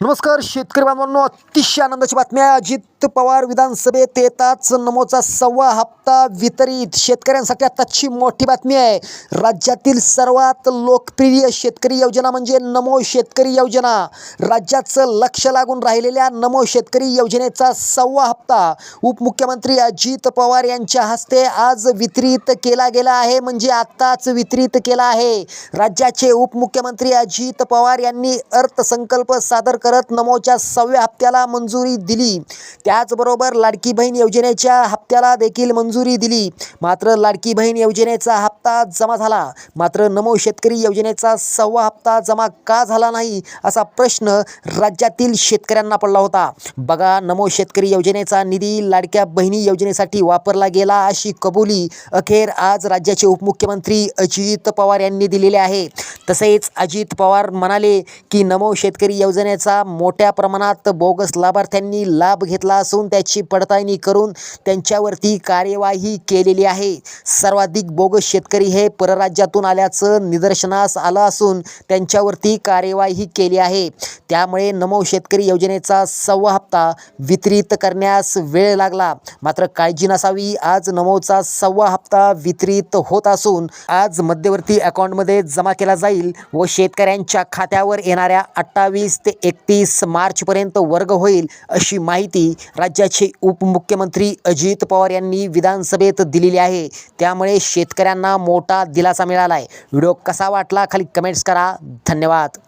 नमस्कार शेतकरी बांधवांनो अतिशय आनंदाची बातमी आहे. अजित पवार विधानसभेत येताच नमोचा सव्वा हप्ता वितरित. शेतकऱ्यांसाठी आताची मोठी बातमी आहे. राज्यातील सर्वात लोकप्रिय शेतकरी योजना म्हणजे नमो शेतकरी योजना. राज्याचं लक्ष लागून राहिलेल्या नमो शेतकरी योजनेचा सव्वा हप्ता उपमुख्यमंत्री अजित पवार यांच्या हस्ते आज वितरित केला गेला आहे. म्हणजे आत्ताच वितरित केला आहे. राज्याचे उपमुख्यमंत्री अजित पवार यांनी अर्थसंकल्प सादर करत नमोच्या सव्या हप्त्याला मंजुरी दिली. त्याचबरोबर लाडकी बहीण योजनेच्या हप्त्याला देखील मंजुरी दिली. मात्र लाडकी बहीण योजनेचा हप्ता जमा झाला. मात्र नमो शेतकरी योजनेचा सव्वा हप्ता जमा का झाला नाही असा प्रश्न राज्यातील शेतकऱ्यांना पडला होता. बघा नमो शेतकरी योजनेचा निधी लाडक्या बहिणी योजनेसाठी वापरला गेला अशी कबुली अखेर आज राज्याचे उपमुख्यमंत्री अजित पवार यांनी दिलेले आहे. तसेच अजित पवार म्हणाले की नमो शेतकरी योजनेचा मोठ्या प्रमाणात बोगस लाभार्थ्यांनी लाभ घेतला असून त्याची पडताळणी करून त्यांच्यावरती कार्यवाही केलेली आहे. सर्वाधिक बोगस शेतकरी हे परराज्यातून आल्याचं निदर्शनास आलं असून त्यांच्यावरती कार्यवाही केली आहे. त्यामुळे नमो शेतकरी योजनेचा सव्वा हप्ता वितरित करण्यास वेळ लागला. मात्र काळजी नसावी आज नमोचा सव्वा हप्ता वितरित होत असून आज मध्यवर्ती अकाउंटमध्ये जमा केला जाईल व शेतकऱ्यांच्या खात्यावर येणाऱ्या अठ्ठावीस ते एकतीस मार्चपर्यंत वर्ग होईल अशी माहिती राज्याचे उपमुख्यमंत्री अजित पवार यांनी विधानसभेत दिलेली आहे. त्यामुळे शेतकऱ्यांना मोठा दिलासा मिळाला आहे व्हिडिओ कसा वाटला? खाली कमेंट्स करा. धन्यवाद.